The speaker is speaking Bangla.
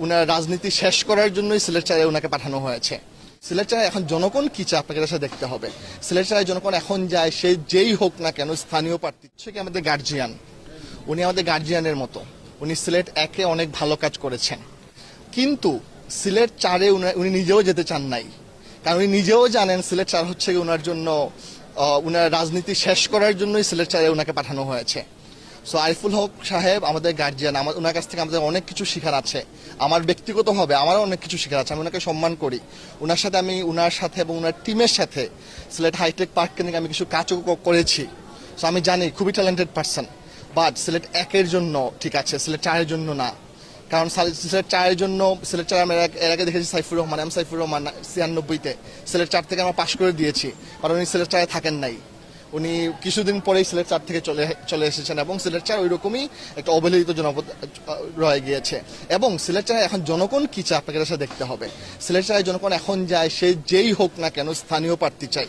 উনার রাজনীতি শেষ করার জন্যই সিলেট চারে ওনাকে পাঠানো হয়েছে। সিলেট এখন জনগণ কি চায় আপনাকে এটা দেখতে হবে। সিলেট জনগণ এখন যায়, সে যেই হোক না কেন স্থানীয় প্রার্থী হচ্ছে কি আমাদের গার্জিয়ান উনি আমাদের গার্জিয়ানের মতো। উনি সিলেট একে অনেক ভালো কাজ করেছেন। কিন্তু সিলেট চারে উনা- নিজেও যেতে চান নাই। কারণ উনি নিজেও জানেন সিলেট চার হচ্ছে ওনার জন্য উনার রাজনীতি শেষ করার জন্যই সিলেট চারে ওনাকে পাঠানো হয়েছে। সো আরিফুল হক সাহেব আমাদের গার্জিয়ান আমার ওনার কাছ থেকে আমাদের অনেক কিছু শেখার আছে। আমার ব্যক্তিগতভাবে আমারও অনেক কিছু শেখার আছে, আমি ওনাকে সম্মান করি। ওনার সাথে আমি ওনার সাথে এবং ওনার টিমের সাথে সিলেট হাইটেক পার্ক কেন্দ্রিক আমি কিছু কাজও করেছি। সো আমি জানি, খুবই ট্যালেন্টেড পার্সন বাট সিলেট একের জন্য ঠিক আছে সিলেট চারের জন্য না। কারণ সাল- সিলেট চারের জন্য সিলেট চার আমি এর আগে- এর আগে দেখেছি সাইফুর রহমান, এম সাইফুর রহমান, ছিয়ানব্বইতে। সিলেট চার থেকে আমরা পাশ করে দিয়েছি। কারণ উনি সিলেট চারে থাকেন নাই। উনি কিছুদিন পরেই সিলেট চার থেকে চলে চলে এসেছেন এবং সিলেট চার ওই রকমই একটা অবহেলিত জনপদ, রয়ে গিয়েছে। এবং সিলেট চারায় এখন জনগণ কি চায় আপনাকে সাথে দেখতে হবে। সিলেট চারায় জনগণ এখন যায়, সে যেই হোক না কেন স্থানীয় প্রার্থী চাই।